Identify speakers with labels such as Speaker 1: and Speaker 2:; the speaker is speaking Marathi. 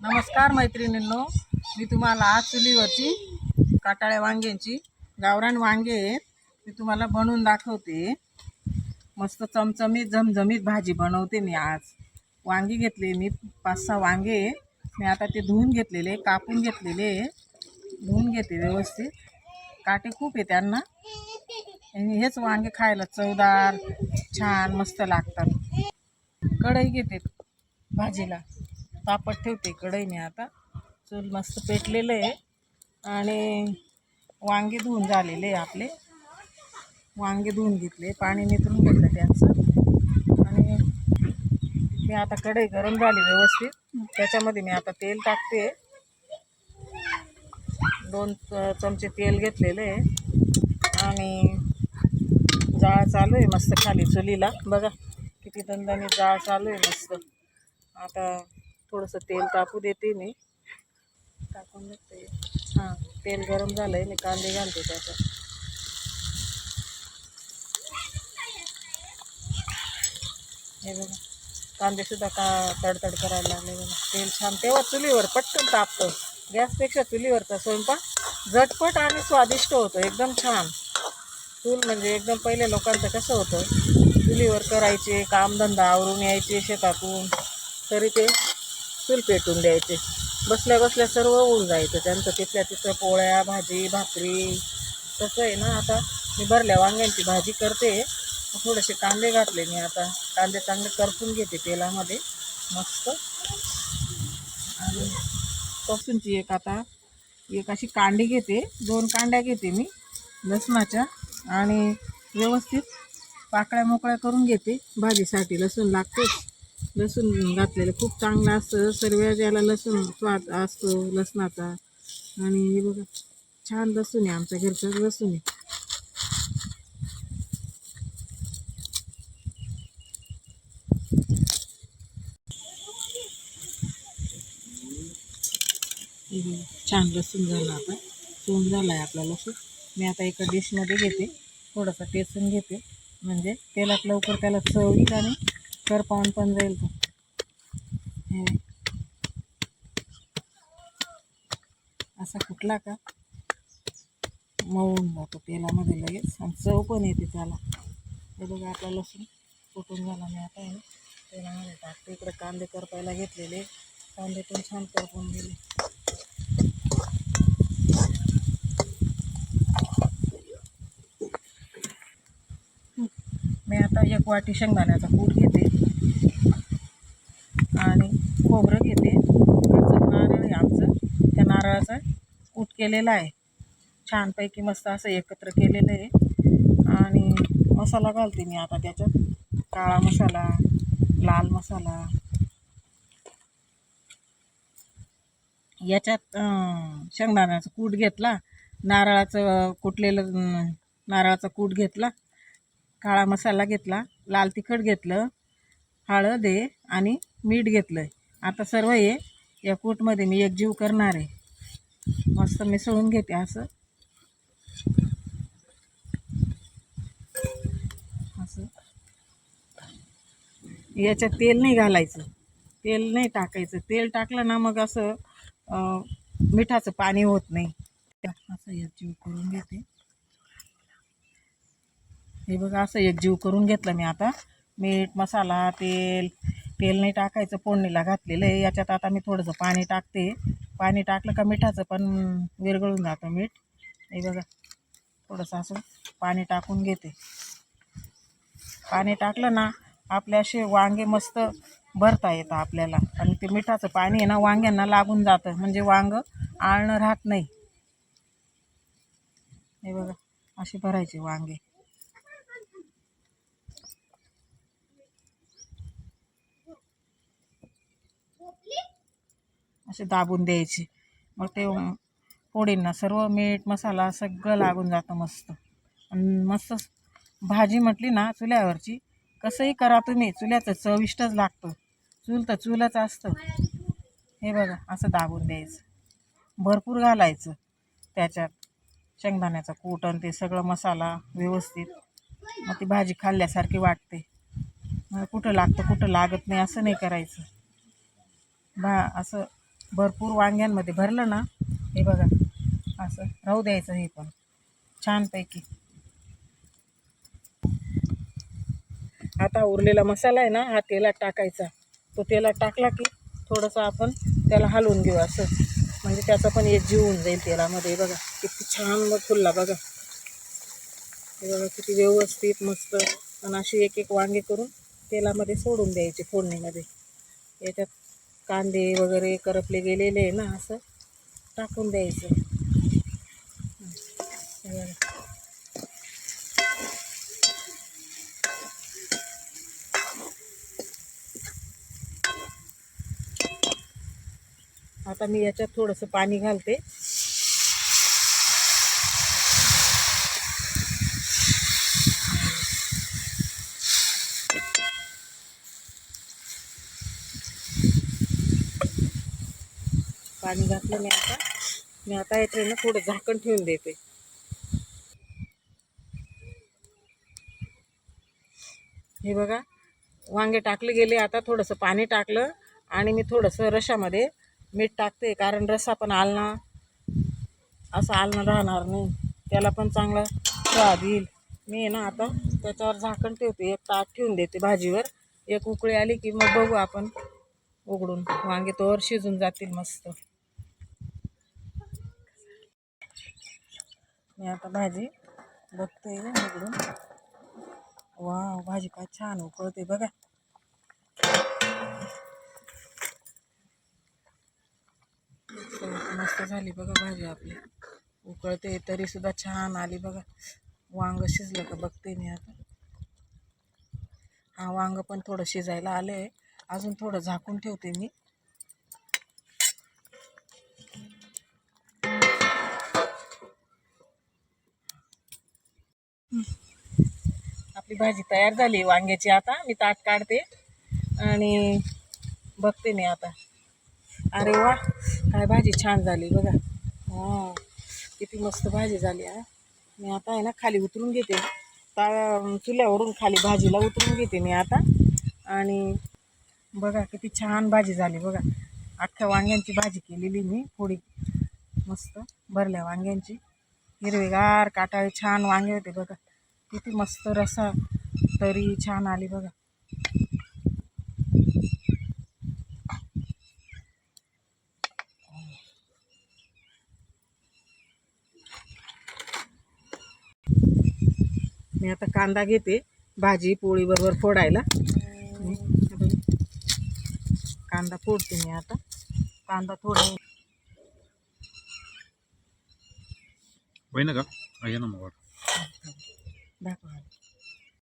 Speaker 1: नमस्कार मैत्रिणींनो मी तुम्हाला आज चुलीवरची काटाळ्या वांग्यांची गावरान वांगे आहेत मी तुम्हाला बनवून दाखवते. मस्त चमचमीत झमझमीत भाजी बनवते मी आज. वांगी घेतले मी पाच सहा वांगे मी आता ते धुवून घेतलेले कापून घेतलेले धुवून घेते व्यवस्थित. काटे खूप आहे त्यांना. आणि हेच वांगे खायला चवदार छान मस्त लागतात. कढई घेते भाजीला. तापत ठेवते कढईने आता. चूल मस्त पेटलेलं आहे. आणि वांगे धुवून झालेले आहे आपले. वांगे धुवून घेतले. पाणी नितरून घेतलं त्यांचं. आणि मी आता कढई गरम झाली व्यवस्थित. त्याच्यामध्ये मी आता तेल टाकते. दोन चमचे तेल घेतलेलं आहे. आणि जाळ चालू आहे मस्त खाली चुलीला. बघा किती दंदाने जाळ चालू आहे मस्त. आता थोडंसं तेल तापू देते मी. टाकून देते. हां तेल गरम झालं आहे मी कांदे घालते त्याच्यात. हे बघा कांदेसुद्धा का तडतड करायला लागले बघा. तेल छान तेव्हा चुलीवर पटकन तापतं. गॅसपेक्षा चुलीवरचा स्वयंपाक झटपट आणि स्वादिष्ट होतो एकदम छान. चूल म्हणजे एकदम पहिले लोकांचं कसं होतं चुलीवर करायचे कामधंदा आवरून यायचे शेतातून. तरी ते चूल पेटून द्यायचे. बसल्या बसल्या सर्व होऊन जायचं. त्यांचं तिथल्या तिथं पोळ्या भाजी भाकरी तसं आहे ना आता. मी भरल्या वांग्यांची भाजी करते. थोडेसे कांदे घातले मी आता. कांदे चांगले करपून घेते तेलामध्ये. मस्त. आणि लसूणची एक आता. एक अशी कांडी घेते. दोन कांड्या घेते मी लसणाच्या. आणि व्यवस्थित पाकळ्या मोकळ्या करून घेते. भाजीसाठी लसूण लागतेच. लसूण घातलेलं खूप चांगलं असतं. सर्व ज्याला लसूण स्वाद असतो लसणाचा. आणि हे बघा छान लसूण आहे आमच्या घरचं लसूण आहे. छान लसूण झालं आता. सोन झाला आहे आपला लसूण. मी आता एका डिशमध्ये घेते. थोडंसं टेचून घेते. म्हणजे तेलात लवकर त्याला चव येईल आणि कर पाहून पण जाईल तो. हे. असा कुठला का? मऊन जातो तेलामध्ये लगेच आणि चव पण येते त्याला. हे बघा आपला लसूण कुटून झाला मी आता आहे तेलामध्ये टाकते. इकडे कांदे करपायला घेतलेले. कांदे पण छान करपून गेले मी आता एक वाटी शेंगदाण्याचा कूट घेते. आणि खोबरं घेते. त्याचं नारळ आहे आमचं. त्या नारळाचा कूट केलेला आहे. छानपैकी मस्त असं एकत्र केलेलं आहे. आणि मसाला घालते मी आता त्याच्यात. काळा मसाला लाल मसाला. याच्यात शेंगदाण्याचा कूट घेतला. नारळाचं कुटलेलं नारळाचा कूट घेतला. काळा मसाला घेतला लाल तिखट घेतलं हळद आहे आणि मीठ घेतलं आहे आता सर्व हे या कूटमध्ये मी एकजीव करणार आहे. मस्त मिसळून घेते असं. असं. याच्यात तेल नाही घालायचं. तेल नाही टाकायचं. तेल टाकलं ना मग असं मिठाचं पाणी होत नाही. असं एकजीव करून घेते. हे बघा असं एकजीव करून घेतलं मी आता. मीठ मसाला तेल तेल नाही टाकायचं फोडणीला घातलेलं आहे. याच्यात आता मी थोडंसं पाणी टाकते. पाणी टाकलं का मिठाचं पण विरघळून जातं मीठ. हे बघा थोडंसं असं पाणी टाकून घेते. पाणी टाकलं ना आपले असे वांगे मस्त भरता येतं आपल्याला. आणि ते मिठाचं पाणी आहे ना वांग्यांना लागून जातं. म्हणजे वांगं आळणं राहत नाही. हे बघा असे भरायचे वांगे. असे दाबून द्यायचे. मग ते पोळींना सर्व मीठ मसाला सगळं लागून जातं मस्त. आणि मस्त भाजी म्हटली ना चुल्यावरची कसंही करा तुम्ही चुल्याचं चविष्टच लागतं. चूल तर चूलच असतं. हे बघा असं दाबून द्यायचं. भरपूर घालायचं त्याच्यात. शेंगदाण्याचा कूट आणि ते सगळं मसाला व्यवस्थित. मग ती भाजी खाल्ल्यासारखी वाटते. मग कुठं लागतं कुठं लागत नाही असं नाही करायचं. भा असं भरपूर वांग्यांमध्ये भरलं ना हे बघा असं राहू द्यायचं हे पण. छानपैकी. आता उरलेला मसाला आहे ना हा तेलात टाकायचा. तो तेलात टाकला की थोडंसं आपण त्याला हलवून घेऊ असं. म्हणजे त्याचा पण एक जीव होऊन जाईल तेलामध्ये बघा किती छान मग फुलला बघा. हे बघा किती व्यवस्थित मस्त. आणि अशी एक एक वांगे करून तेलामध्ये सोडून द्यायचे फोडणीमध्ये. याच्यात कांदे वगैरे करपले गेलेले आहे ना असं टाकून द्यायचं. आता मी याच्यात थोडंसं पाणी घालते. पाणी घातलं मी आता. मी आता येते ना थोडं झाकण ठेवून देते. हे बघा वांगे टाकले गेले आता थोडंसं पाणी टाकलं आणि मी थोडंसं रशामध्ये मीठ टाकते कारण रस्सा पण आलना. असं आलना राहणार नाही. त्याला पण चांगला स्वाद येईल. मी आहे ना आता त्याच्यावर झाकण ठेवते एक ताट ठेवून देते भाजीवर. एक उकळी आली की मग बघू आपण. उघडून. वांगे तोवर शिजून जातील मस्त. मी आता भाजी बघते उघडून वा भाजी काय छान उकळते बघा. मस्त झाली बघा भाजी आपली. उकळते तरी सुद्धा छान आली बघा. वांग शिजलं का बघते मी आता. हा वांग पण थोडं शिजायला आलं आहे अजून थोडं झाकून ठेवते मी. आपली भाजी तयार झाली वांग्याची आता. मी ताट काढते. आणि बघते मी आता. अरे वा काय भाजी छान झाली बघा. हा किती मस्त भाजी झाली हा. मी आता आहे ना खाली उतरून घेते. ता चुल्यावरून खाली भाजीला उतरून घेते मी आता. आणि बघा किती छान भाजी झाली बघा. अख्ख्या वांग्यांची भाजी केलेली मी थोडी मस्त भरल्या वांग्यांची. हिरवेगार काटाळे छान वांगे होते बघा. किती मस्त रसा तरी छान आली बघा. मी आता कांदा घेते भाजी पोळी बरोबर फोडायला. कांदा फोडते मी आता. कांदा थोडा
Speaker 2: होईना का? ना मग.
Speaker 1: back on.